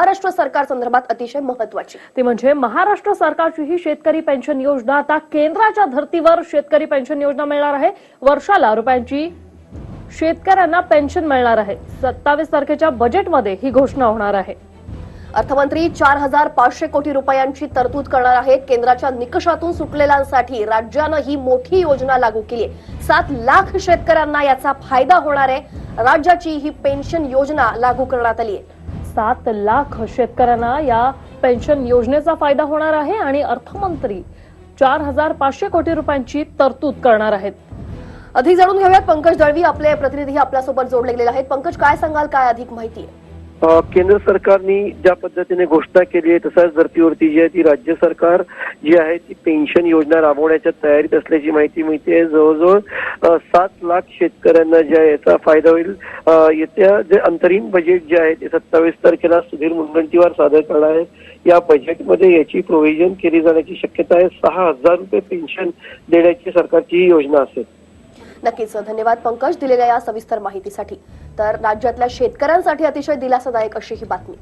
महाराष्ट्र सरकार संदर्भात अतिशय महत्वाची ती म्हणजे महाराष्ट्र सरकारची ही शेतकरी पेन्शन योजना आता केंद्राच्या धर्तीवर शेतकरी पेन्शन योजना मिळणार आहे. वर्षाला रुपयांची शेतकऱ्यांना पेन्शन मिळणार आहे. सत्तावीस तारखेच्या बजेटमध्ये ही घोषणा होणार आहे. अर्थमंत्री चार हजार पाचशे कोटी रुपयांची तरतूद करणार आहेत केंद्राच्या निकषातून सुटलेल्यांसाठी राज्यानं ही मोठी योजना लागू केली आहे. सात लाख शेतकऱ्यांना याचा फायदा होणार आहे. राज्याची ही पेन्शन योजना लागू करण्यात आली आहे. सात लाख शेतकऱ्यांना या पेन्शन योजनेचा फायदा होणार आहे आणि अर्थमंत्री चार हजार पाचशे कोटी रुपयांची तरतूद करणार आहेत. अधिक जाणून घेऊयात पंकज दळवी आपले प्रतिनिधी आपल्यासोबत जोडले गेलेले आहेत. पंकज काय सांगाल? काय अधिक माहिती? आहे केंद्र सरकारने ज्या पद्धतीने घोषणा केली आहे तसाच धर्तीवरती जी आहे ती राज्य सरकार जी आहे ती पेन्शन योजना राबवण्याच्या तयारीत असल्याची माहिती मिळते. जवळजवळ सात लाख शेतकऱ्यांना जे आहे याचा फायदा होईल. येत्या जे अंतरिम बजेट जे आहे ते सत्तावीस तारखेला सुधीर मुनगंटीवार सादर करणार आहे या बजेटमध्ये याची प्रोव्हिजन केली जाण्याची शक्यता आहे. सहा हजार रुपये पेन्शन देण्याची सरकारची योजना असेल. नक्कीच धन्यवाद पंकज दिलेल्या या सविस्तर माहितीसाठी. तर राज्यातल्या शेतकऱ्यांसाठी अतिशय दिलासादायक अशी ही बातमी.